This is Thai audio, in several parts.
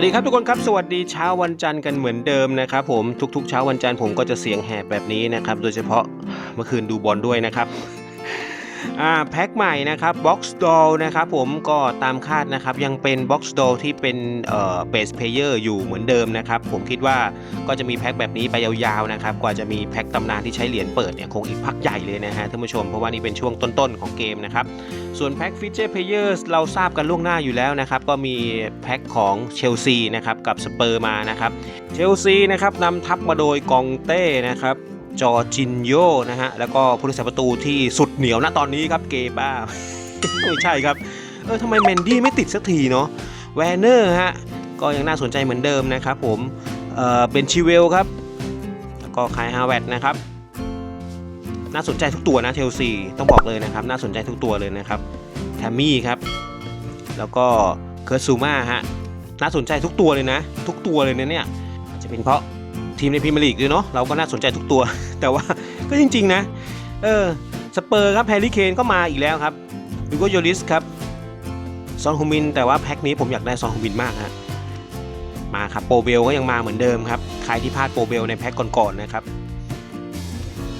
วัสดีครับทุกคนครับสวัสดีเช้าวันจันทร์กันเหมือนเดิมนะครับผมทุกๆ เช้าวันจันทร์ผมก็จะเสียงแหบแบบนี้นะครับโดยเฉพาะเมื่อคืนดูบอลด้วยนะครับ แพ็คใหม่นะครับ Box Doll นะครับผมก็ตามคาดนะครับยังเป็น Box Doll ที่เป็นเอ่อ Base Player อยู่เหมือนเดิมนะครับผมคิดว่าก็จะมีแพ็คแบบนี้ไปยาวๆนะครับกว่าจะมีแพ็คตำนานที่ใช้เหรียญเปิดเนี่ยคงอีกพักใหญ่เลยนะฮะท่านผู้ชมเพราะว่านี่เป็นช่วงต้นๆของเกมนะครับส่วนแพ็คฟีเจอร์เพลเยอร์เราทราบกันล่วงหน้าอยู่แล้วนะครับก็มีแพ็คของเชลซีนะครับกับสเปอร์มานะครับเชลซีนะครับนำทัพมาโดยกองเต้นะครับ จอร์จินโยนะฮะ แล้วก็ผู้รักษาประตูที่สุดเหนียวณตอนนี้ครับเกบ้าไม่ใช่ครับ เออทำไมเมนดี้ไม่ติดสักทีเนาะแวนเนอร์ฮะ ก็ยังน่าสนใจเหมือนเดิมนะครับผมเออเป็นชิเวลครับ แล้วก็คายฮาวเวตนะครับ น่าสนใจทุกตัวนะเชลซีต้องบอกเลยนะครับ น่าสนใจทุกตัวเลยนะครับแทมมี่ครับ แล้วก็เคิร์ซูมาฮะน่าสนใจทุกตัวเลยนะ ทุกตัวเลยนะเนี่ยอาจจะเป็นเพราะ ทีมในพรีเมียร์ลีกด้วยเนาะเราก็น่าสนใจทุกตัว แต่ว่าก็จริง ๆ นะ เออสเปอร์ครับแฮร์รี่เคนก็มาอีกแล้วครับดูโกโยลิสครับซอนฮูมิน แต่ว่าแพ็คนี้ผมอยากได้ซอนฮูมินมากฮะมาครับโปรเบลก็ยังมาเหมือนเดิมครับใครที่พลาดโปรเบลในแพ็คก่อนๆนะครับ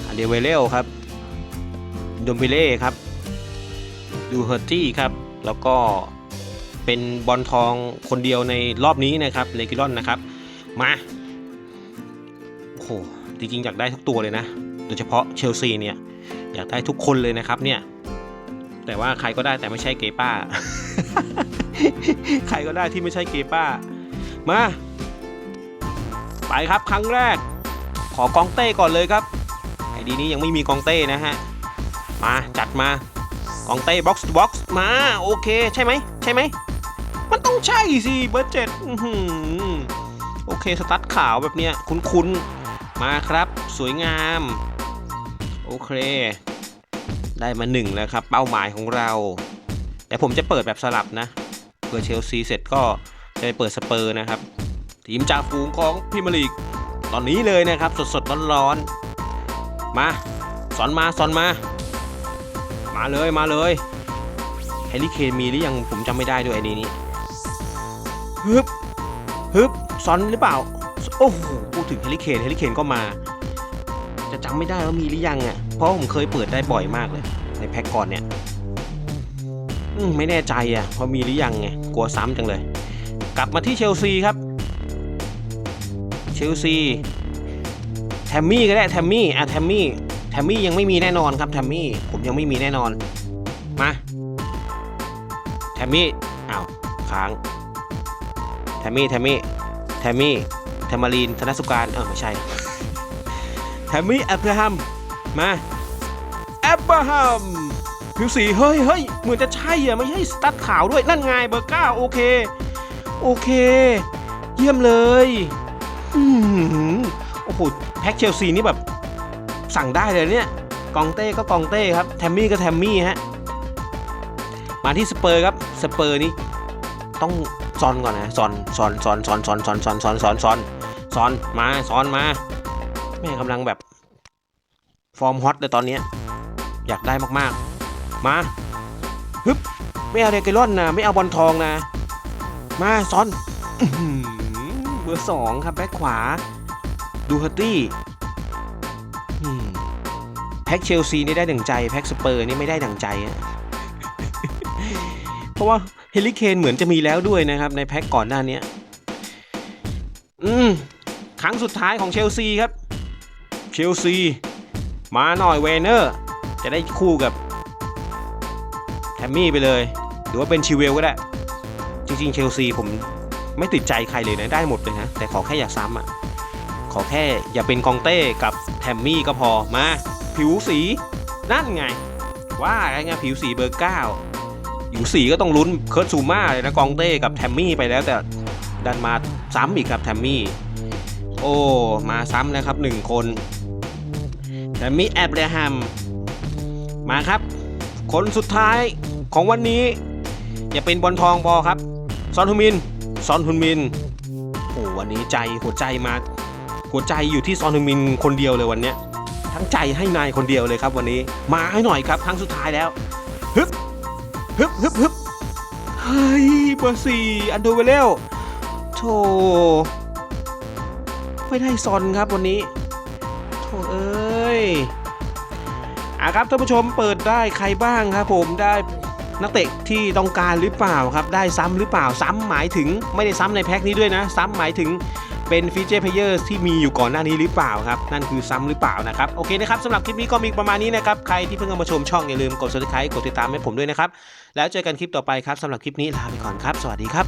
อันเดเวเลลครับโดมบิเล่ครับดูเฮอร์ตี้ครับแล้วก็เป็นบอลทองคนเดียวในรอบนี้นะครับเลกิลอนนะครับมา หจริงๆอยากได้ทุกตัวเลยนะ โดยเฉพาะเชลซีเนี่ยอยากได้ทุกคนเลยนะครับเนี่ยแต่ว่าใครก็ได้แต่ไม่ใช่เกป้า ใครก็ได้ที่ไม่ใช่เกป้า มา ไปครับครั้งแรก ขอกองเต้ก่อนเลยครับไอดีนี้ยังไม่มีกองเต้นะฮะ มาจัดมากองเต้บ็อกซ์บ็อกซ์มาโอเคใช่ไหมใช่ไหม มันต้องใช่สิเบอร์เจ็ดโอเคสตั๊ดขาวแบบเนี้ยคุ้นๆ มาครับ สวยงาม โอเค ได้มาหนึ่งแล้วครับ เป้าหมายของเรา แต่ผมจะเปิดแบบสลับนะเผื่อเชลซีเสร็จก็จะไปเปิดสเปอร์นะครับ ทีมจ่าฝูงของพรีเมียร์ลีกตอนนี้เลยนะครับ สดๆร้อนๆมาสอนมาสอนมา มาเลยมาเลยแฮร์รี่เคนมีหรือยังผมจำไม่ได้ด้วยไอ้นี้นี่ฮึบฮึบซอนหรือเปล่า โอ้โหพูดถึงแฮร์รี่เคนแฮร์รี่เคนก็มา จะจำไม่ได้ว่ามีหรือยังอะ เพราะผมเคยเปิดได้บ่อยมากเลย ในแพ็กก่อนเนี่ยไม่แน่ใจอะว่ามีหรือยังไงกลัวซ้ำจังเลย กลับมาที่เชลซีครับ เชลซีแทมมี่ก็ได้แทมมี่อะแทมมี่แทมมี่ยังไม่มีแน่นอนครับแทมมี่ผมยังไม่มีแน่นอนมาแทมมี่อ้าวค้างแทมมี่แทมมี่แทมมี่ แทมารีนธนสุการ เออไม่ใช่แทมมี่แอปเปิลฮัม มาแอปเปิลฮัมผิวสี เฮ้ยเฮ้ยเหมือนจะใช่อะไม่ใช่สตัดขาวด้วย นั่นไงเบอร์เก้าโอเค โอเค เยี่ยมเลยอืมโอ้โหแพ็กเชลซีนี่แบบ สั่งได้เลยเนี่ยกองเต้ก็กองเต้ครับ แทมมี่ก็แทมมี่ฮะ มาที่สเปอร์ครับ สเปอร์นี่ต้องซอนก่อนนะซอนซอนซอนซอนซอนซอนซอนซอนซอน ซอนซอนมาซอนมาแม่กำลังแบบ ฟอร์มฮอตเลยตอนนี้ อยากได้มากๆ มาฮึบไม่เอาเดกลอนนะไม่เอาบอลทองนะ มาซอนอื้อหือเบอร์สองครับแบ็คขวา ดูเฮอร์ตี้แพ็กเชลซีนี่ได้ดั่งใจ แพ็กสเปอร์นี่ไม่ได้ดั่งใจอะเพราะว่าเฮลิเคนเหมือนจะมีแล้วด้วยนะครับ ในแพ็กก่อนหน้านี้อืม ครั้งสุดท้ายของเชลซีครับ เชลซี มาหน่อยเวเนอร์ จะได้คู่กับแทมมี่ไปเลย หรือว่าเป็นชิเวลก็ได้ จริงๆ เชลซีผมไม่ติดใจใครเลยนะ ได้หมดเลยนะ แต่ขอแค่อย่าซ้ำอะ ขอแค่อย่าเป็นกองเต้กับแทมมี่ก็พอมา ผิวสี นั่นไง ว่าไงผิวสีเบอร์เก้าผิวสีก็ต้องลุ้นเคิร์ตซูมาเลยนะกองเต้กับแทมมี่ไปแล้วแต่ดันมาซ้ำอีกครับแทมมี่ โอ้ มาซ้ำแล้วครับหนึ่งคนแทมมี่แอบเรฮัมมาครับ คนสุดท้ายของวันนี้ อย่าเป็นบอลทองพอครับ ซอนฮุนมิน ซอนฮุนมิน โอ้วันนี้ใจหัวใจมา หัวใจอยู่ที่ซอนฮึงมินคนเดียวเลยวันเนี้ยทั้งใจให้นายคนเดียวเลยครับวันนี้ มาให้หน่อยครับครั้งสุดท้ายแล้ว ฮึบ ฮึบฮึบฮึบเฮ้ยเบอร์สี่อันโดเวเลลโธ่ ไม่ได้ซอนครับวันนี้โธ่เอ้ยอะครับท่านผู้ชมเปิดได้ใครบ้างครับผมได้นักเตะที่ต้องการหรือเปล่าครับ ได้ซ้ำหรือเปล่าซ้ำหมายถึงไม่ได้ซ้ำในแพ็คนี้ด้วยนะ ซ้ำหมายถึงเป็นฟีเจอร์เพลเยอร์ที่มีอยู่ก่อนหน้านี้หรือเปล่าครับ นั่นคือซ้ำหรือเปล่านะครับ โอเคนะครับสำหรับคลิปนี้ก็มีประมาณนี้นะครับ ใครที่เพิ่งเข้ามาชมช่องอย่าลืมกด subscribe กดติดตามให้ผมด้วยนะครับ แล้วเจอกันคลิปต่อไปครับสำหรับคลิปนี้ลาไปก่อนครับ สวัสดีครับ